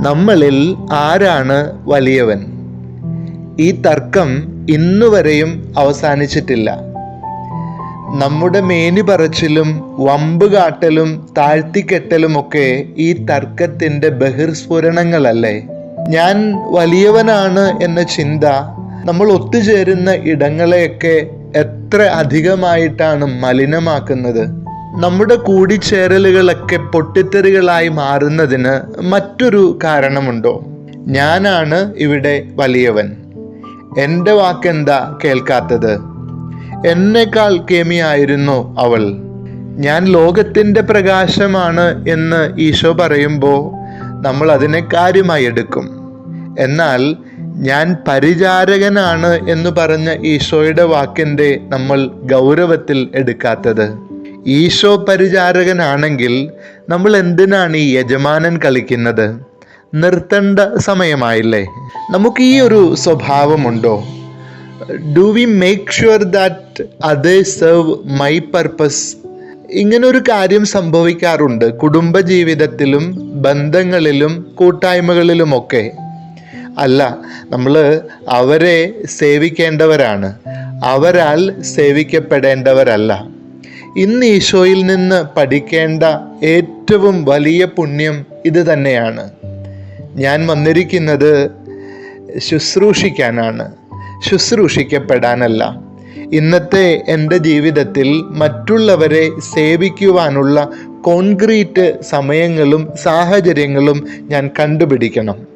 നമ്മളിൽ ആരാണ് വലിയവൻ? ഈ തർക്കം ഇന്നുവരെയും അവസാനിച്ചിട്ടില്ല. നമ്മുടെ മേനി പറച്ചിലും വമ്പ് കാട്ടലും താഴ്ത്തിക്കെട്ടലുമൊക്കെ ഈ തർക്കത്തിന്റെ ബഹിർസ്ഫുരണങ്ങളല്ലേ? ഞാൻ വലിയവനാണ് എന്ന ചിന്ത നമ്മൾ ഒത്തുചേരുന്ന ഇടങ്ങളെയൊക്കെ എത്ര അധികമായിട്ടാണ് മലിനമാക്കുന്നത്? നമ്മുടെ കൂടിച്ചേരലുകളൊക്കെ പൊട്ടിത്തെറികളായി മാറുന്നതിന് മറ്റൊരു കാരണമുണ്ടോ? ഞാനാണ് ഇവിടെ വലിയവൻ. എന്റെ വാക്കെന്താ കേൾക്കാത്തത്? എന്നേക്കാൾ കേമിയായിരുന്നു അവൾ. ഞാൻ ലോകത്തിന്റെ പ്രകാശമാണ് എന്ന് ഈശോ പറയുമ്പോൾ നമ്മൾ അതിനെ കാര്യമായി എടുക്കും. എന്നാൽ ഞാൻ പരിചാരകനാണ് എന്ന് പറഞ്ഞ ഈശോയുടെ വാക്കിന്റെ നമ്മൾ ഗൗരവത്തിൽ എടുക്കാത്തത്. ഈശോ പരിചാരകനാണെങ്കിൽ നമ്മൾ എന്തിനാണ് ഈ യജമാനൻ കളിക്കുന്നത്? നിർത്തേണ്ട സമയമായില്ലേ? നമുക്ക് ഈ ഒരു സ്വഭാവമുണ്ടോ? Do we make sure that അതേ സെർവ് മൈ പർപ്പസ് ഇങ്ങനൊരു കാര്യം സംഭവിക്കാറുണ്ട്. കുടുംബജീവിതത്തിലും ബന്ധങ്ങളിലും കൂട്ടായ്മകളിലുമൊക്കെ. അല്ല നമ്മൾ അവരെ സേവിക്കേണ്ടവരാണ്. അവരാൽ സേവിക്കപ്പെടേണ്ടവരല്ല. ഇന്ന് ഈശോയിൽ നിന്ന് പഠിക്കേണ്ട ഏറ്റവും വലിയ പുണ്യം ഇത് തന്നെയാണ്. ഞാൻ വന്നിരിക്കുന്നത് ശുശ്രൂഷിക്കാനാണ്. ശുശ്രൂഷിക്കപ്പെടാനല്ല. ഇന്നത്തെ എന്റെ ജീവിതത്തിൽ മറ്റുള്ളവരെ സേവിക്കുവാനുള്ള കോൺക്രീറ്റ് സമയങ്ങളും സാഹചര്യങ്ങളും ഞാൻ കണ്ടുപിടിക്കണം.